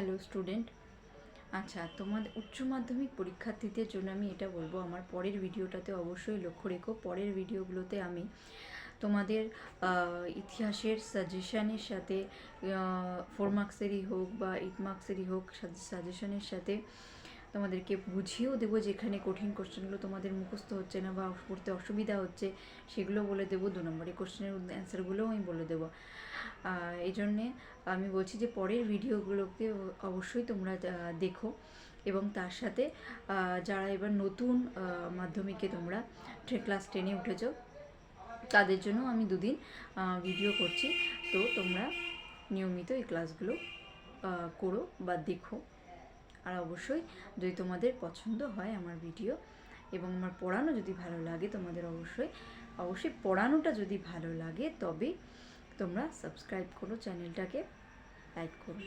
Hello student আচ্ছা তোমাদের উচ্চ মাধ্যমিক পরীক্ষার্থীদের জন্য আমি এটা বলব, আমার পরের ভিডিওটাতে অবশ্যই লক্ষ্য রেখো। পরের ভিডিওগুলোতে আমি তোমাদের ইতিহাসের সাজেশানের সাথে ফোর মার্কসেরই হোক বা এইট মার্কসেরই হোক সাজেশানের সাথে তোমাদেরকে বুঝিয়েও দেবো যেখানে কঠিন কোশ্চেনগুলো তোমাদের মুখস্থ হচ্ছে না বা পড়তে অসুবিধা হচ্ছে, সেগুলো বলে দেবো, দু নম্বরের কোশ্চেনের অ্যান্সারগুলোও আমি বলে দেবো। এই জন্যে আমি বলছি যে পরের ভিডিওগুলোকে অবশ্যই তোমরা দেখো এবং তার সাথে যারা এবার নতুন মাধ্যমিকে তোমরা ক্লাস টেনে উঠেছো, তাদের জন্য আমি দুদিন ভিডিও করছি। তো তোমরা নিয়মিত এই ক্লাসগুলো করো বা দেখো। আর অবশ্যই যদি তোমাদের পছন্দ হয় আমার ভিডিও এবং আমার পড়ানো যদি ভালো লাগে, তোমাদের অবশ্যই অবশ্যই পড়ানোটা যদি ভালো লাগে তবে তোমরা সাবস্ক্রাইব করো চ্যানেলটাকে লাইক করো।